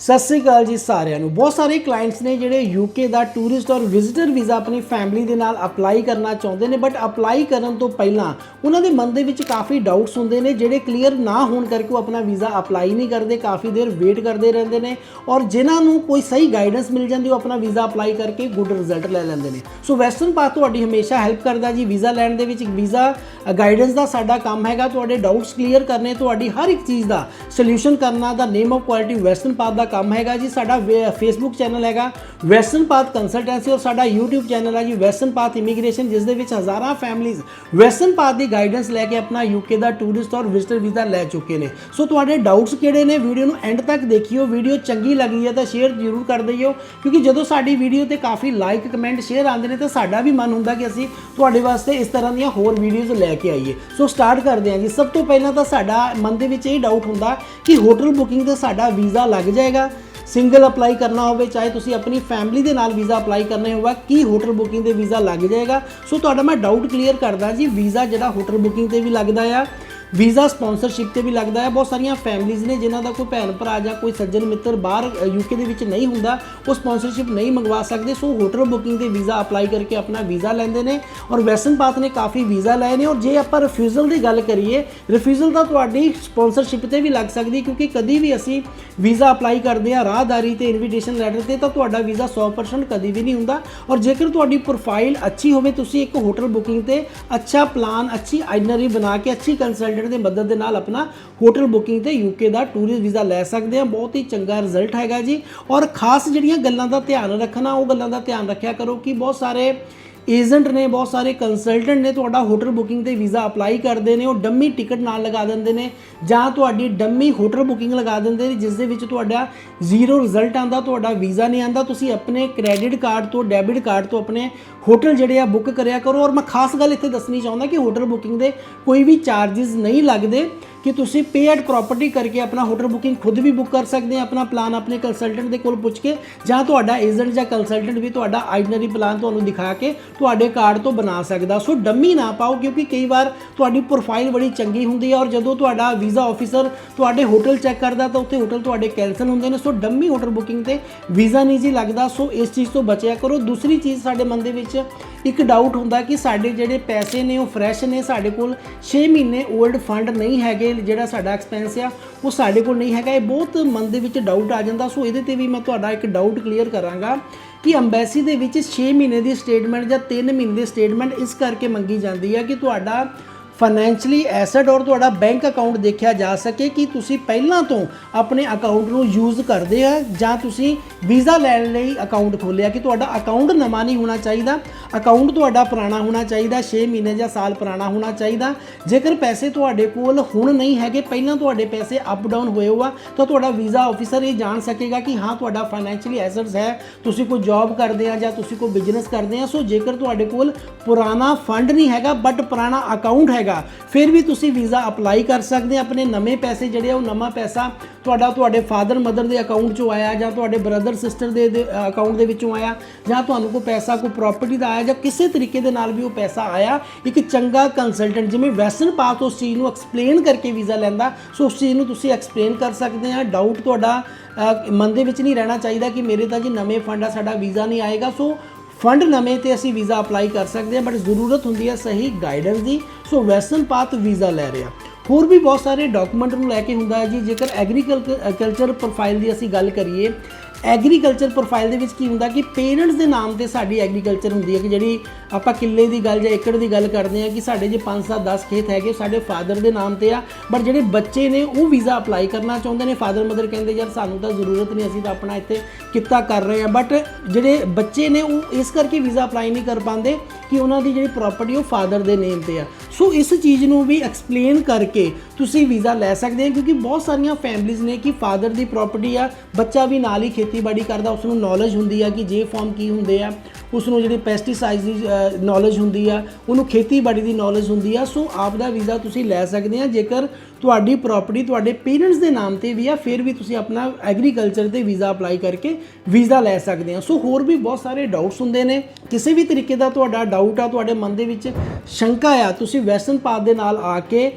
ਸਤਿ ਸ੍ਰੀ ਅਕਾਲ ਜੀ ਸਾਰਿਆਂ ਨੂੰ। ਬਹੁਤ ਸਾਰੇ ਕਲਾਇੰਟਸ ਨੇ ਜਿਹੜੇ ਯੂਕੇ ਦਾ ਟੂਰਿਸਟ ਔਰ ਵਿਜ਼ਿਟਰ ਵੀਜ਼ਾ ਆਪਣੀ ਫੈਮਿਲੀ ਦੇ ਨਾਲ ਅਪਲਾਈ ਕਰਨਾ ਚਾਹੁੰਦੇ ਨੇ ਬਟ ਅਪਲਾਈ ਕਰਨ ਤੋਂ ਪਹਿਲਾਂ ਉਹਨਾਂ ਦੇ ਮਨ ਦੇ ਵਿੱਚ ਕਾਫੀ ਡਾਊਟਸ ਹੁੰਦੇ ਨੇ, ਜਿਹੜੇ ਕਲੀਅਰ ਨਾ ਹੋਣ ਕਰਕੇ ਉਹ ਆਪਣਾ ਵੀਜ਼ਾ ਅਪਲਾਈ ਨਹੀਂ ਕਰਦੇ, ਕਾਫੀ ਦੇਰ ਵੇਟ ਕਰਦੇ ਰਹਿੰਦੇ ਨੇ ਔਰ ਜਿਨ੍ਹਾਂ ਨੂੰ ਕੋਈ ਸਹੀ ਗਾਈਡੈਂਸ ਮਿਲ ਜਾਂਦੀ, ਉਹ ਆਪਣਾ ਵੀਜ਼ਾ ਅਪਲਾਈ ਕਰਕੇ ਗੁੱਡ ਰਿਜ਼ਲਟ ਲੈ ਲੈਂਦੇ ਨੇ। ਸੋ ਵੈਸਟਰਨ ਪਾਥ ਤੁਹਾਡੀ ਹਮੇਸ਼ਾ ਹੈਲਪ ਕਰਦਾ ਜੀ ਵੀਜ਼ਾ ਲੈਣ ਦੇ ਵਿੱਚ ਵੀਜ਼ਾ ਗਾਈਡੈਂਸ ਦਾ ਸਾਡਾ ਕੰਮ ਹੈਗਾ, ਤੁਹਾਡੇ ਡਾਊਟਸ ਕਲੀਅਰ ਕਰਨੇ, ਤੁਹਾਡੀ ਹਰ ਇੱਕ ਚੀਜ਼ ਦਾ ਸੋਲੂਸ਼ਨ ਕਰਨਾ ਦਾ name of quality western path ਦਾ ਕੰਮ ਹੈਗਾ ਜੀ, ਸਾਡਾ ਫੇਸਬੁੱਕ ਚੈਨਲ ਹੈਗਾ ਵੈਸਟਰਨ ਪਾਥ ਕੰਸਲਟੈਂਸੀ ਔਰ ਸਾਡਾ YouTube ਚੈਨਲ ਹੈ ਜੀ ਵੈਸਟਰਨ ਪਾਥ ਇਮੀਗ੍ਰੇਸ਼ਨ ਜਿਸ ਦੇ ਵਿੱਚ ਹਜ਼ਾਰਾਂ ਫੈਮਲੀਜ਼ ਵੈਸਟਰਨ ਪਾਥ ਦੀ ਗਾਈਡੈਂਸ ਲੈ ਕੇ ਆਪਣਾ UK ਦਾ ਟੂਰਿਸਟ ਔਰ ਵਿਜ਼ਟਰ ਵੀਜ਼ਾ ਲੈ ਚੁੱਕੇ ਨੇ। ਸੋ ਤੁਹਾਡੇ ਡਾਊਟਸ ਕਿਹੜੇ ਨੇ? ਵੀਡੀਓ ਨੂੰ ਐਂਡ ਤੱਕ ਦੇਖਿਓ ਵੀਡੀਓ ਚੰਗੀ ਲੱਗੀ ਹੈ ਤਾਂ ਸ਼ੇਅਰ ਜ਼ਰੂਰ ਕਰ ਦਈਓ ਕਿਉਂਕਿ ਜਦੋਂ ਸਾਡੀ ਵੀਡੀਓ ਤੇ ਕਾਫੀ ਲਾਈਕ ਕਮੈਂਟ ਸ਼ੇਅਰ ਆਉਂਦੇ ਨੇ ਤਾਂ ਸਾਡਾ ਵੀ ਮਨ ਹੁੰਦਾ ਕਿ ਅਸੀਂ ਤੁਹਾਡੇ ਵਾਸਤੇ ਇਸ ਤਰ੍ਹਾਂ ਦੀਆਂ ਹੋਰ ਵੀਡੀਓਜ਼ ਲੈ ਕੇ ਆਈਏ। ਸੋ ਸਟਾਰਟ ਕਰਦੇ ਹਾਂ ਜੀ। ਸਭ ਤੋਂ ਪਹਿਲਾਂ ਤਾਂ ਸਾਡਾ ਮਨ ਦੇ ਵਿੱਚ ਇਹ ਡਾਊਟ ਹੁੰਦਾ ਕਿ ਹੋਟਲ ਬੁਕਿੰਗ ਤੇ ਸਾਡਾ ਵੀਜ਼ਾ ਲੱਗ ਜਾਏਗਾ ਸਿੰਗਲ ਅਪਲਾਈ ਕਰਨਾ ਹੋਵੇ, ਚਾਹੇ ਤੁਸੀਂ ਆਪਣੀ ਫੈਮਿਲੀ ਦੇ ਨਾਲ ਵੀਜ਼ਾ ਅਪਲਾਈ ਕਰਨੇ ਹੋਵੇ, ਕੀ ਹੋਟਲ ਬੁਕਿੰਗ ਤੇ ਵੀਜ਼ਾ ਲੱਗ ਜਾਏਗਾ। ਸੋ ਤੁਹਾਡਾ ਮੈਂ ਡਾਊਟ ਕਲੀਅਰ ਕਰਦਾ ਜੀ ਵੀਜ਼ਾ ਜਿਹੜਾ ਹੋਟਲ ਬੁਕਿੰਗ ਤੇ ਵੀ ਲੱਗਦਾ ਆ। ਵੀਜ਼ਾ ਸਪਾਂਸਰਸ਼ਿਪ ਤੇ ਵੀ ਲੱਗਦਾ ਹੈ। ਬਹੁਤ ਸਾਰੀਆਂ ਫੈਮਲੀਆਂ ਨੇ ਜਿਨ੍ਹਾਂ ਦਾ ਕੋਈ ਭੈਣ ਭਰਾ ਜਾਂ ਕੋਈ ਸੱਜਣ ਮਿੱਤਰ ਬਾਹਰ ਯੂਕੇ ਦੇ ਵਿੱਚ ਨਹੀਂ ਹੁੰਦਾ, ਉਹ ਸਪਾਂਸਰਸ਼ਿਪ ਨਹੀਂ ਮੰਗਵਾ ਸਕਦੇ। ਸੋ ਹੋਟਲ ਬੁਕਿੰਗ ਤੇ ਵੀਜ਼ਾ ਅਪਲਾਈ ਕਰਕੇ ਆਪਣਾ ਵੀਜ਼ਾ ਲੈਂਦੇ ਨੇ ਔਰ ਵੈਸਟਰਨ ਪਾਥ ਨੇ ਕਾਫੀ ਵੀਜ਼ਾ ਲਏ ਨੇ। ਔਰ ਜੇ ਆਪਾਂ ਰਿਫਿਊਜ਼ਲ ਦੀ ਗੱਲ ਕਰੀਏ ਰਿਫਿਊਜ਼ਲ ਤਾਂ ਤੁਹਾਡੀ ਸਪਾਂਸਰਸ਼ਿਪ ਤੇ ਵੀ ਲੱਗ ਸਕਦੀ ਕਿਉਂਕਿ ਕਦੀ ਵੀ ਅਸੀਂ ਵੀਜ਼ਾ ਅਪਲਾਈ ਕਰਦੇ ਹਾਂ ਰਾਹਦਾਰੀ ਤੇ ਇਨਵੀਟੇਸ਼ਨ ਲੈਟਰ ਤੇ, ਤਾਂ ਤੁਹਾਡਾ ਵੀਜ਼ਾ 100% ਕਦੀ ਵੀ ਨਹੀਂ ਹੁੰਦਾ। ਔਰ ਜੇਕਰ ਤੁਹਾਡੀ ਪ੍ਰੋਫਾਈਲ ਅੱਛੀ ਹੋਵੇ, ਤੁਸੀਂ ਇੱਕ ਹੋਟਲ ਬੁਕਿੰਗ ਤੇ ਅੱਛਾ ਪਲਾਨ ਅੱਛੀ ਆਈਨਰੀ ਬਣਾ ਕੇ, ਅੱਛੀ ਕੰਸਲਟੈਂਟ ਦੀ ਮਦਦ ਦੇ ਨਾਲ ਆਪਣਾ ਹੋਟਲ ਬੁਕਿੰਗ ਤੇ ਯੂਕੇ ਦਾ ਟੂਰਿਸਟ ਵੀਜ਼ਾ ਲੈ ਸਕਦੇ ਆ ਬਹੁਤ ਹੀ ਚੰਗਾ ਰਿਜ਼ਲਟ ਹੈਗਾ ਜੀ। ਔਰ ਖਾਸ ਜਿਹੜੀਆਂ ਗੱਲਾਂ ਦਾ ਧਿਆਨ ਰੱਖਣਾ, ਉਹ ਗੱਲਾਂ ਦਾ ਧਿਆਨ ਰੱਖਿਆ ਕਰੋ ਕਿ ਬਹੁਤ ਸਾਰੇ ਏਜੰਟ ਨੇ ਬਹੁਤ ਸਾਰੇ ਕੰਸਲਟੈਂਟ ਨੇ ਤੁਹਾਡਾ ਹੋਟਲ ਬੁਕਿੰਗ ਤੇ ਵੀਜ਼ਾ ਅਪਲਾਈ ਕਰਦੇ ਨੇ, ਉਹ ਡੰਮੀ ਟਿਕਟ ਨਾਲ ਲਗਾ ਦਿੰਦੇ ਨੇ ਜਾਂ ਤੁਹਾਡੀ ਡੰਮੀ ਹੋਟਲ ਬੁਕਿੰਗ ਲਗਾ ਦਿੰਦੇ ਨੇ, ਜਿਸ ਦੇ ਵਿੱਚ ਤੁਹਾਡਾ ਜ਼ੀਰੋ ਰਿਜ਼ਲਟ ਆਂਦਾ ਤੁਹਾਡਾ ਵੀਜ਼ਾ ਨਹੀਂ ਆਂਦਾ ਤੁਸੀਂ ਆਪਣੇ ਕ੍ਰੈਡਿਟ ਕਾਰਡ ਤੋਂ ਡੈਬਿਟ ਕਾਰਡ ਤੋਂ ਆਪਣੇ ਹੋਟਲ ਜਿਹੜੇ ਆ ਬੁੱਕ ਕਰਿਆ ਕਰੋ। ਔਰ ਮੈਂ ਖਾਸ ਗੱਲ ਇੱਥੇ ਦੱਸਣੀ ਚਾਹੁੰਦਾ ਕਿ ਹੋਟਲ ਬੁਕਿੰਗ ਦੇ ਕੋਈ ਵੀ ਚਾਰजेस ਨਹੀਂ ਲੱਗਦੇ। ਕਿ ਤੁਸੀਂ ਪੇ ਐਟ ਪ੍ਰਾਪਰਟੀ ਕਰਕੇ ਆਪਣਾ ਹੋਟਲ ਬੁਕਿੰਗ ਖੁਦ ਵੀ ਬੁੱਕ ਕਰ ਸਕਦੇ ਆ, ਆਪਣਾ ਪਲਾਨ ਆਪਣੇ ਕੰਸਲਟੈਂਟ ਦੇ ਕੋਲ ਪੁੱਛ ਕੇ, ਜਾਂ ਤੁਹਾਡਾ ਏਜੰਟ ਜਾਂ ਕੰਸਲਟੈਂਟ ਵੀ ਤੁਹਾਡਾ ਆਈਡਨਰੀ ਪਲਾਨ ਤੁਹਾਨੂੰ ਦਿਖਾ ਕੇ ਤੁਹਾਡੇ ਕਾਰਡ ਤੋਂ ਬਣਾ ਸਕਦਾ। ਸੋ ਡੰਮੀ ਨਾ ਪਾਓ, ਕਿਉਂਕਿ ਕਈ ਵਾਰ ਤੁਹਾਡੀ ਪ੍ਰੋਫਾਈਲ ਬੜੀ ਚੰਗੀ ਹੁੰਦੀ ਹੈ ਔਰ ਜਦੋਂ ਤੁਹਾਡਾ ਵੀਜ਼ਾ ਆਫੀਸਰ ਤੁਹਾਡੇ ਹੋਟਲ ਚੈੱਕ ਕਰਦਾ, ਤਾਂ ਉੱਥੇ ਹੋਟਲ ਤੁਹਾਡੇ ਕੈਨਸਲ ਹੁੰਦੇ ਨੇ। ਸੋ ਡੰਮੀ ਹੋਟਲ ਬੁਕਿੰਗ ਤੇ ਵੀਜ਼ਾ ਨਹੀਂ ਜੀ ਲੱਗਦਾ। ਸੋ ਇਸ ਚੀਜ਼ ਤੋਂ ਬਚਿਆ ਕਰੋ। ਦੂਸਰੀ ਚੀਜ਼ ਸਾਡੇ ਮਨ ਦੇ ਵਿੱਚ ਇੱਕ ਡਾਊਟ ਹੁੰਦਾ ਕਿ ਸਾਡੇ ਜਿਹੜੇ ਪੈਸੇ ਨੇ, ਉਹ ਫਰੈਸ਼ ਨੇ, ਸਾਡੇ ਕੋਲ 6 ਮਹੀਨੇ 올ਡ ਫੰਡ ਨਹੀਂ ਹੈਗੇ। ਜਿਹੜਾ ਸਾਡਾ ਐਕਸਪੈਂਸ ਆ, ਉਹ ਸਾਡੇ ਕੋਲ ਨਹੀਂ ਹੈਗਾ। ਇਹ ਬਹੁਤ ਮਨ ਦੇ ਵਿੱਚ ਡਾਊਟ ਆ ਜਾਂਦਾ। ਸੋ ਇਹਦੇ ਤੇ ਵੀ ਮੈਂ ਤੁਹਾਡਾ ਇੱਕ ਡਾਊਟ ਕਲੀਅਰ ਕਰਾਂਗਾ ਕਿ ਅੰਬੈਸੀ ਦੇ ਵਿੱਚ 6 ਮਹੀਨੇ ਦੀ ਸਟੇਟਮੈਂਟ ਜਾਂ 3 ਮਹੀਨੇ ਦੀ ਸਟੇਟਮੈਂਟ ਇਸ ਕਰਕੇ ਮੰਗੀ ਜਾਂਦੀ ਹੈ ਕਿ ਤੁਹਾਡਾ ਫਾਈਨੈਂਸ਼ਲੀ ਐਸੈਟ ਔਰ ਤੁਹਾਡਾ ਬੈਂਕ ਅਕਾਊਂਟ ਦੇਖਿਆ ਜਾ ਸਕੇ ਕਿ ਤੁਸੀਂ ਪਹਿਲਾਂ ਤੋਂ ਆਪਣੇ ਅਕਾਊਂਟ ਨੂੰ ਯੂਜ਼ ਕਰਦੇ ਆ ਜਾਂ ਤੁਸੀਂ ਵੀਜ਼ਾ ਲੈਣ ਲਈ ਅਕਾਊਂਟ ਖੋਲਿਆ ਕਿ ਤੁਹਾਡਾ ਅਕਾਊਂਟ ਨਵਾਂ ਨਹੀਂ ਹੋਣਾ ਚਾਹੀਦਾ ਅਕਾਊਂਟ ਤੁਹਾਡਾ ਪੁਰਾਣਾ ਹੋਣਾ ਚਾਹੀਦਾ 6 ਮਹੀਨੇ ਜਾਂ ਸਾਲ ਪੁਰਾਣਾ ਹੋਣਾ ਚਾਹੀਦਾ। ਜੇਕਰ ਪੈਸੇ ਤੁਹਾਡੇ ਕੋਲ ਹੁਣ ਨਹੀਂ ਹੈਗੇ, ਪਹਿਲਾਂ ਤੁਹਾਡੇ ਪੈਸੇ ਅਪ ਡਾਊਨ ਹੋਏ ਹੋਆ, ਤਾਂ ਤੁਹਾਡਾ ਵੀਜ਼ਾ ਆਫੀਸਰ ਇਹ ਜਾਣ ਸਕੇਗਾ ਕਿ ਹਾਂ, ਤੁਹਾਡਾ ਫਾਈਨੈਂਸ਼ੀਅਲੀ ਐਸੈਟਸ ਹੈ, ਤੁਸੀਂ ਕੋਈ ਜੌਬ ਕਰਦੇ ਆ ਜਾਂ ਤੁਸੀਂ ਕੋਈ ਬਿਜ਼ਨਸ ਕਰਦੇ ਆ। ਸੋ ਜੇਕਰ ਤੁਹਾਡੇ ਕੋਲ ਪੁਰਾਣਾ ਫੰਡ ਨਹੀਂ ਹੈਗਾ ਬਟ ਪੁਰਾਣਾ ਅਕਾਊਂਟ ਹੈ ਹੈਗਾ ਫਿਰ ਵੀ ਤੁਸੀਂ ਵੀਜ਼ਾ ਅਪਲਾਈ ਕਰ ਸਕਦੇ ਆ, ਆਪਣੇ ਨਵੇਂ ਪੈਸੇ ਜਿਹੜੇ ਆ, ਉਹ ਨਵਾਂ ਪੈਸਾ ਤੁਹਾਡਾ ਤੁਹਾਡੇ ਫਾਦਰ ਮਦਰ ਦੇ ਅਕਾਊਂਟ ਚੋਂ ਆਇਆ ਜਾਂ ਤੁਹਾਡੇ ਬ੍ਰਦਰ ਸਿਸਟਰ ਦੇ ਅਕਾਊਂਟ ਦੇ ਵਿੱਚੋਂ ਆਇਆ ਜਾਂ ਤੁਹਾਨੂੰ ਕੋਈ ਪੈਸਾ, ਕੋਈ ਪ੍ਰਾਪਰਟੀ ਦਾ ਆਇਆ ਜਾਂ ਕਿਸੇ ਤਰੀਕੇ ਦੇ ਨਾਲ ਵੀ ਉਹ ਪੈਸਾ ਆਇਆ, ਇੱਕ ਚੰਗਾ ਕੰਸਲਟੈਂਟ ਜਿਵੇਂ ਵੈਸਟਰਨ ਪਾਥ ਉਸ ਚੀਜ਼ ਨੂੰ ਐਕਸਪਲੇਨ ਕਰਕੇ ਵੀਜ਼ਾ ਲੈਂਦਾ, ਸੋ ਉਸ ਚੀਜ਼ ਨੂੰ ਤੁਸੀਂ ਐਕਸਪਲੇਨ ਕਰ ਸਕਦੇ ਆ। ਡਾਊਟ ਤੁਹਾਡਾ ਮਨ ਦੇ ਵਿੱਚ ਨਹੀਂ ਰਹਿਣਾ ਚਾਹੀਦਾ ਕਿ ਮੇਰੇ ਤਾਂ ਜੀ ਨਵੇਂ ਫੰਡ ਆ, ਸਾਡਾ ਵੀਜ਼ਾ ਨਹੀਂ ਆਏਗਾ, ਸੋ ਫੰਡ ਨਵੇਂ ਤੇ ਅਸੀਂ ਵੀਜ਼ਾ ਅਪਲਾਈ ਕਰ ਸਕਦੇ ਹਾਂ ਬਟ ਜ਼ਰੂਰਤ ਹੁੰਦੀ ਹੈ ਸਹੀ ਗਾਈਡੈਂਸ ਦੀ। ਸੋ ਵੈਸਟਰਨ ਪਾਥ ਵੀਜ਼ਾ ਲੈ ਰਿਹਾ ਹੋਰ ਵੀ ਬਹੁਤ ਸਾਰੇ ਡਾਕੂਮੈਂਟ ਨੂੰ ਲੈ ਕੇ ਹੁੰਦਾ ਹੈ ਜੀ, ਜੇਕਰ ਐਗਰੀਕਲਚਰ ਪ੍ਰੋਫਾਈਲ ਦੀ ਅਸੀਂ ਗੱਲ ਕਰੀਏ ਐਗਰੀਕਲਚਰ ਪ੍ਰੋਫਾਈਲ ਦੇ ਵਿੱਚ ਕੀ ਹੁੰਦਾ ਕਿ ਪੇਰੈਂਟਸ ਦੇ ਨਾਮ ਤੇ ਸਾਡੀ ਐਗਰੀਕਲਚਰ ਹੁੰਦੀ ਹੈ ਕਿ ਜਿਹੜੀ ਆਪਾਂ ਕਿੱਲੇ ਦੀ ਗੱਲ ਜਾਂ ਏਕੜ ਦੀ ਗੱਲ ਕਰਦੇ ਆ ਕਿ ਸਾਡੇ ਜੇ 5 7 10 ਖੇਤ ਹੈਗੇ, ਸਾਡੇ ਫਾਦਰ ਦੇ ਨਾਮ ਤੇ ਆ ਬਟ ਜਿਹੜੇ ਬੱਚੇ ਨੇ ਉਹ ਵੀਜ਼ਾ ਅਪਲਾਈ ਕਰਨਾ ਚਾਹੁੰਦੇ ਨੇ। ਫਾਦਰ ਮਦਰ ਕਹਿੰਦੇ, ਯਾਰ, ਸਾਨੂੰ ਤਾਂ ਜ਼ਰੂਰਤ ਨਹੀਂ, ਅਸੀਂ ਤਾਂ ਆਪਣਾ ਇੱਥੇ ਕਿੱਤਾ ਕਰ ਰਹੇ ਆ ਬਟ ਜਿਹੜੇ ਬੱਚੇ ਨੇ ਉਹ ਇਸ ਕਰਕੇ ਵੀਜ਼ਾ ਅਪਲਾਈ ਨਹੀਂ ਕਰ ਪਾਉਂਦੇ ਕਿ ਉਹਨਾਂ ਦੀ ਜਿਹੜੀ ਪ੍ਰਾਪਰਟੀ ਉਹ ਫਾਦਰ ਦੇ ਨੇਮ ਤੇ ਆ। ਸੋ ਇਸ ਚੀਜ਼ ਨੂੰ ਵੀ ਐਕਸਪਲੇਨ ਕਰਕੇ ਤੁਸੀਂ ਵੀਜ਼ਾ ਲੈ ਸਕਦੇ ਹੋ, ਕਿਉਂਕਿ ਬਹੁਤ ਸਾਰੀਆਂ ਫੈਮਿਲੀਆਂ ਨੇ ਕਿ ਫਾਦਰ ਦੀ ਪ੍ਰਾਪਰਟੀ ਆ, ਬੱਚਾ ਵੀ ਨਾਲ ਹੀ ਖੇਤੀਬਾੜੀ ਕਰਦਾ ਉਸ ਨੂੰ ਨੌਲੇਜ ਹੁੰਦੀ ਆ ਕਿ ਜੇ ਫਾਰਮ ਕੀ ਹੁੰਦੇ ਆ ਉਸ ਨੂੰ ਜਿਹੜੀ ਪੈਸਟੀਸਾਈਡਸ ਦੀ ਨੌਲੇਜ ਹੁੰਦੀ ਆ, ਉਹਨੂੰ ਖੇਤੀਬਾੜੀ ਦੀ ਨੌਲੇਜ ਹੁੰਦੀ ਆ, ਸੋ ਆਪ ਦਾ ਵੀਜ਼ਾ ਤੁਸੀਂ ਲੈ ਸਕਦੇ ਆ, ਜੇਕਰ ਤੁਹਾਡੀ ਪ੍ਰਾਪਰਟੀ ਤੁਹਾਡੇ ਪੇਰੈਂਟਸ ਦੇ ਨਾਮ ਤੇ ਵੀ ਆ, ਫਿਰ ਵੀ ਤੁਸੀਂ ਆਪਣਾ ਐਗਰੀਕਲਚਰ ਤੇ ਵੀਜ਼ਾ ਅਪਲਾਈ ਕਰਕੇ ਵੀਜ਼ਾ ਲੈ ਸਕਦੇ ਆ। ਸੋ ਹੋਰ ਵੀ ਬਹੁਤ ਸਾਰੇ ਡਾਊਟਸ ਹੁੰਦੇ ਨੇ, ਕਿਸੇ ਵੀ ਤਰੀਕੇ ਦਾ ਤੁਹਾਡਾ ਡਾਊਟ ਆ, ਤੁਹਾਡੇ ਮਨ ਦੇ ਵਿੱਚ ਸ਼ੰਕਾ ਆ, ਤੁਸੀਂ ਵੈਸਟਰਨ ਪਾਥ ਦੇ ਨਾਲ ਆ ਕੇ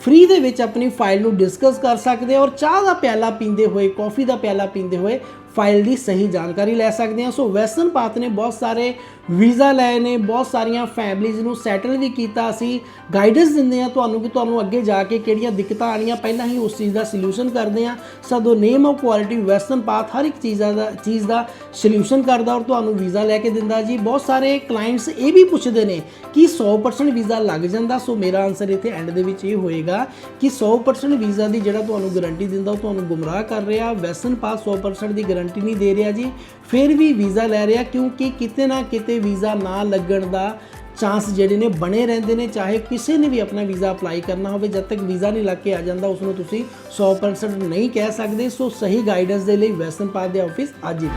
ਫ੍ਰੀ ਦੇ ਵਿੱਚ ਆਪਣੀ ਫਾਈਲ ਨੂੰ ਡਿਸਕਸ ਕਰ ਸਕਦੇ ਆ ਔਰ ਚਾਹ ਦਾ ਪਿਆਲਾ ਪੀਂਦੇ ਹੋਏ ਕਾਫੀ ਦਾ ਪਿਆਲਾ ਪੀਂਦੇ ਹੋਏ ਫਾਈਲ ਦੀ ਸਹੀ ਜਾਣਕਾਰੀ ਲੈ ਸਕਦੇ ਹਾਂ। ਸੋ ਵੈਸਟਰਨ ਪਾਥ ਨੇ ਬਹੁਤ ਸਾਰੇ ਵੀਜ਼ਾ ਲਏ ਨੇ, ਬਹੁਤ ਸਾਰੀਆਂ ਫੈਮਲੀਜ਼ ਨੂੰ ਸੈਟਲ ਵੀ ਕੀਤਾ। ਅਸੀਂ ਗਾਈਡੈਂਸ ਦਿੰਦੇ ਆ ਤੁਹਾਨੂੰ ਕਿ ਤੁਹਾਨੂੰ ਅੱਗੇ ਜਾ ਕੇ ਕਿਹੜੀਆਂ ਦਿੱਕਤਾਂ ਆਣੀਆਂ ਪਹਿਲਾਂ ਹੀ ਉਸ ਚੀਜ਼ ਦਾ ਸੋਲੂਸ਼ਨ ਕਰਦੇ ਆ so name of quality western path ਹਰ ਇੱਕ ਚੀਜ਼ ਦਾ ਚੀਜ਼ ਦਾ ਸੋਲੂਸ਼ਨ ਕਰਦਾ ਔਰ ਤੁਹਾਨੂੰ ਵੀਜ਼ਾ ਲੈ ਕੇ ਦਿੰਦਾ ਜੀ। ਬਹੁਤ ਸਾਰੇ ਕਲਾਇੰਟਸ ਇਹ ਵੀ ਪੁੱਛਦੇ ਨੇ ਕਿ 100% ਵੀਜ਼ਾ ਲੱਗ ਜਾਂਦਾ। ਸੋ ਮੇਰਾ ਆਨਸਰ ਇੱਥੇ ਐਂਡ ਦੇ ਵਿੱਚ ਇਹ ਹੋਏਗਾ ਕਿ 100% ਵੀਜ਼ਾ ਦੀ ਜਿਹੜਾ ਤੁਹਾਨੂੰ ਗਾਰੰਟੀ ਦਿੰਦਾ, ਉਹ ਤੁਹਾਨੂੰ ਗੁੰਮਰਾਹ ਕਰ ਰਿਹਾ। ਵੈਸਟਰਨ ਪਾਥ 100% ਦੀ ਗਾਰੰਟੀ ਨਹੀਂ ਦੇ ਰਿਹਾ ਜੀ। ਫਿਰ ਵੀ ਵੀਜ਼ਾ ਲੈ ਰਿਹਾ ਕਿਉਂਕਿ ਕਿਤੇ ਨਾ ਕਿਤੇ ਵੀਜ਼ਾ ਨਾ ਲੱਗਣ ਦਾ ਚਾਂਸ ਜਿਹੜੇ ਨੇ ਬਣੇ ਰਹਿੰਦੇ ਨੇ। ਚਾਹੇ ਕਿਸੇ ਨੇ ਵੀ ਆਪਣਾ ਵੀਜ਼ਾ ਅਪਲਾਈ ਕਰਨਾ ਹੋਵੇ, ਜਦ ਤੱਕ ਵੀਜ਼ਾ ਨਹੀਂ ਲੱਗ ਕੇ ਆ ਜਾਂਦਾ ਉਸ ਨੂੰ ਤੁਸੀਂ 100% ਨਹੀਂ ਕਹਿ ਸਕਦੇ। ਸੋ ਸਹੀ ਗਾਈਡੈਂਸ ਦੇ ਲਈ ਵੈਸਟਰਨ ਪਾਥ ਦੇ ਆਫਿਸ ਅੱਜ ਹੀ।